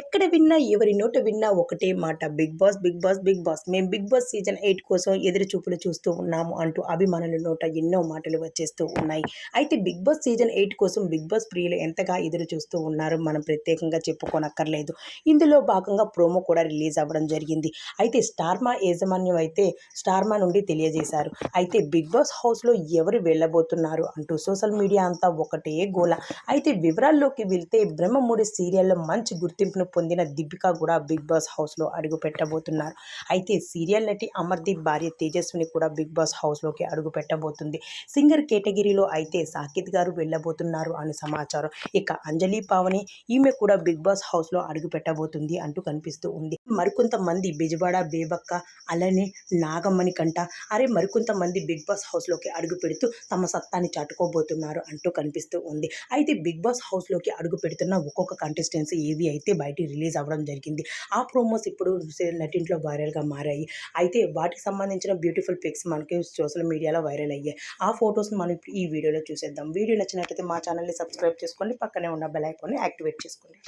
ఎక్కడ విన్నా ఎవరి నోట విన్నా ఒకటే మాట Bigg Boss Bigg Boss Bigg Boss. మేము బిగ్ బాస్ సీజన్ ఎయిట్ కోసం ఎదురు చూపులు చూస్తూ ఉన్నాము అంటూ అభిమానుల నోట ఎన్నో మాటలు వచ్చేస్తూ ఉన్నాయి. అయితే బిగ్ బాస్ సీజన్ ఎయిట్ కోసం బిగ్ బాస్ ప్రియులు ఎంతగా ఎదురు చూస్తూ ఉన్నారు మనం ప్రత్యేకంగా చెప్పుకోనక్కర్లేదు. ఇందులో భాగంగా ప్రోమో కూడా రిలీజ్ అవ్వడం జరిగింది. అయితే స్టార్మా యాజమాన్యం అయితే స్టార్మా నుండి తెలియజేశారు. అయితే బిగ్ బాస్ హౌస్లో ఎవరు వెళ్ళబోతున్నారు అంటూ సోషల్ మీడియా అంతా ఒకటే గోల. అయితే వివరాల్లోకి వెళ్తే బ్రహ్మముడి సీరియల్లో మంచి గుర్తింపును పొందిన దీపిక కూడా బిగ్ బాస్ హౌస్లో అడుగు పెట్టబోతున్నారు. అయితే సీరియల్ నటి అమర్దీప్ భార్య తేజస్విని కూడా బిగ్ బాస్ హౌస్లోకి అడుగు పెట్టబోతుంది. సింగర్ కేటగిరీలో అయితే సాకిత్ గారు వెళ్ళబోతున్నారు అని సమాచారం. ఇక అంజలి పావని ఈమె కూడా బిగ్ బాస్ హౌస్లో అడుగు పెట్టబోతుంది అంటూ కనిపిస్తూ ఉంది. మరికొంతమంది బెజవాడ బేబక్క అలానే నాగమ్మని కంట అరే మరికొంతమంది బిగ్ బాస్ హౌస్లోకి అడుగు పెడుతూ తమ సత్తాన్ని చాటుకోబోతున్నారు అంటూ కనిపిస్తూ ఉంది. అయితే బిగ్ బాస్ హౌస్లోకి అడుగు పెడుతున్న ఒక్కొక్క కంటెస్టెన్స్ ఏవి అయితే బయట రిలీజ్ అవ్వడం జరిగింది. ఆ ప్రోమోస్ ఇప్పుడు నటింట్లో వైరల్గా మారాయి. అయితే వాటికి సంబంధించిన బ్యూటిఫుల్ పిక్స్ మనకి సోషల్ మీడియాలో వైరల్ అయ్యాయి. ఆ ఫొటోస్ని మనం ఇప్పుడు ఈ వీడియోలో చూసేద్దాం. వీడియో నచ్చినట్లయితే మా ఛానల్ని సబ్స్క్రైబ్ చేసుకోండి. పక్కనే ఉన్న బెల్ ఐకాన్ని యాక్టివేట్ చేసుకోండి.